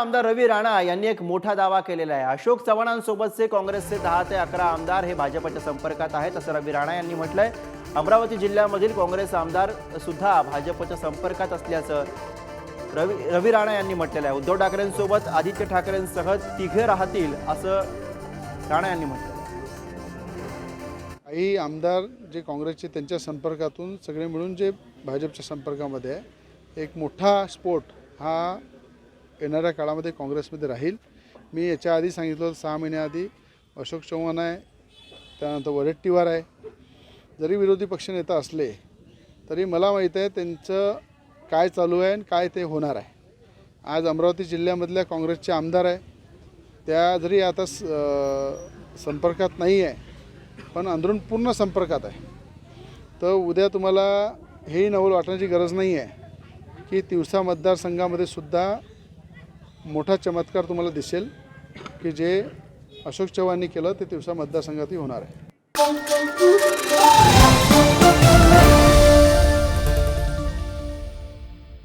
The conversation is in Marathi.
आमदार रवी राणा यांनी एक मोठा दावा केलेला आहे. अशोक चव्हाणांसोबतचे काँग्रेसचे दहा ते अकरा आमदार हे भाजपच्या संपर्कात आहेत असं रवी राणा यांनी म्हटलंय. अमरावती जिल्ह्यामधील काँग्रेस आमदार सुद्धा भाजपच्या संपर्कात असल्याचं रवी रवी राणा यांनी म्हटलेलं आहे. उद्धव ठाकरेंसोबत आदित्य ठाकरेंसह तिघे राहतील असं राणा यांनी म्हटलं. काही आमदार जे काँग्रेसचे त्यांच्या संपर्कातून सगळे मिळून जे भाजपच्या संपर्कामध्ये आहे एक मोठा स्फोट हा येणाऱ्या काळामध्ये काँग्रेसमध्ये राहील. मी याच्या आधी सांगितलं होतं सहा महिन्याआधी अशोक चव्हाण आहे त्यानंतर वडेट्टीवार आहे. जरी विरोधी पक्षनेता असले तरी मला माहीत आहे त्यांचं काय चालू आहे आणि काय ते होणार आहे. आज अमरावती जिल्ह्यामधल्या काँग्रेसचे आमदार आहे. त्या जरी आता स- संपर्कात नाही आहे पण अंदरून पूर्ण संपर्कात आहे. तर उद्या तुम्हाला हेही नवल वाटण्याची गरज नाही आहे की तिवसा मतदारसंघामध्ये सुद्धा मोठा चमत्कार तुम्हाला दिसेल की जे अशोक चव्हाणनी केलं ते दिवसा मतदारसंघातही होणार आहे.